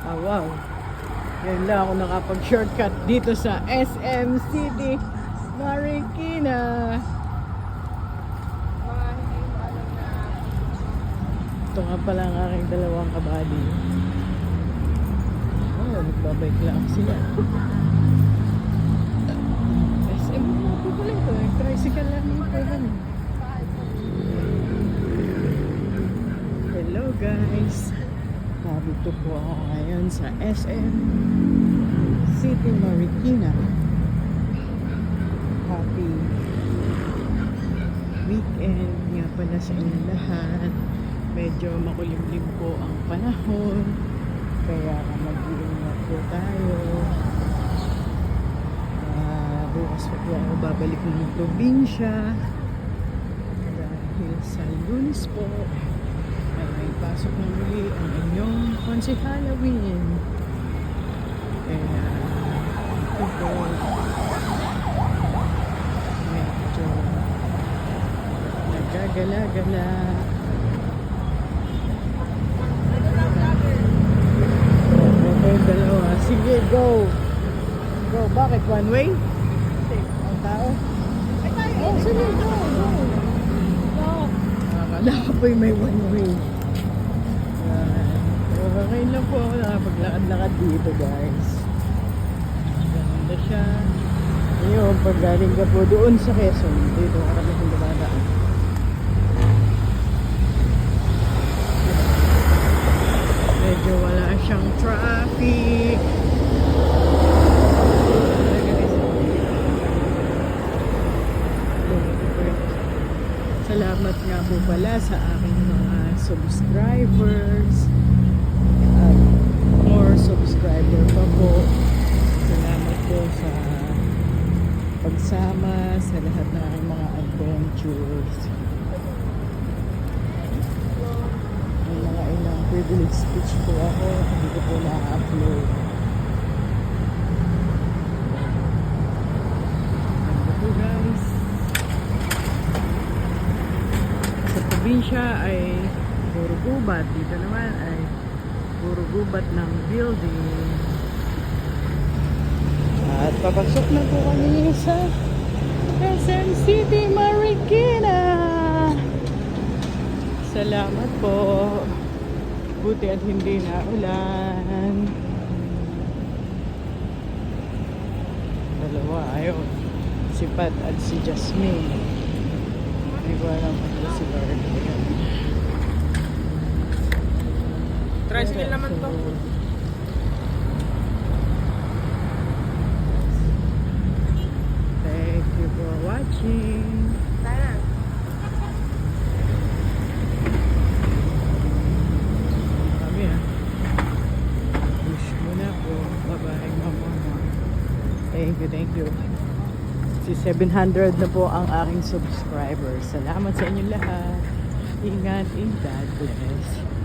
Ah, wow. Ngayon lang ako nakapag-shortcut dito sa SM City, Marikina. Ito nga pala ang aking dalawang kabady. Oh, nagbabike lang sila. SM po pala ito. eh. Tricycle lang yung program. Hello guys. Nabito po ako ngayon sa SM City Marikina. Happy weekend nga pala sa inyo lahat. Medyo makulimlim po ang panahon. Kaya mag-iingat po tayo. Ah, bukas pa po ako babalik ng probinsya. Dahil sa lunes po ay may pasok ang inyong Konsi Halloween. Kaya ito medyo nagagala-gala. Ito yung dalawa. Sige, go! Go. Bakit? One way? Ang tao? Ay tayo Oh, sige, go, go. Go. Akala ko may one way. Okay lang po ako nakapaglakad-lakad dito guys. Ganda siya. Ngayon, pag galing ka po doon sa Quezon, dito ka kami kung dumadaan. Medyo wala siyang traffic. Salamat nga po pala sa aking mga subscribers. Subscriber pa po. Salamat po sa pagsama sa lahat ng mga adventures. May mga ilang privilege speech po ako. Hindi ko po na-upload. Po guys. Sa probinsya ay puro gubat. Dito naman ay gubat ng building. At papasok na po kami sa SM City, Marikina. Salamat po. Buti at hindi na ulan. Dalawa, ayun. Si Pat at si Jasmine. Hindi ko alam kung si Lord. Ayan. Tricycle naman to. Thank you for watching. Sana. Kami ah. Push muna po. Bye-bye, mama. Thank you, thank you. Si 700 na po ang aking subscribers. Salamat sa inyo lahat. Ingat and God bless.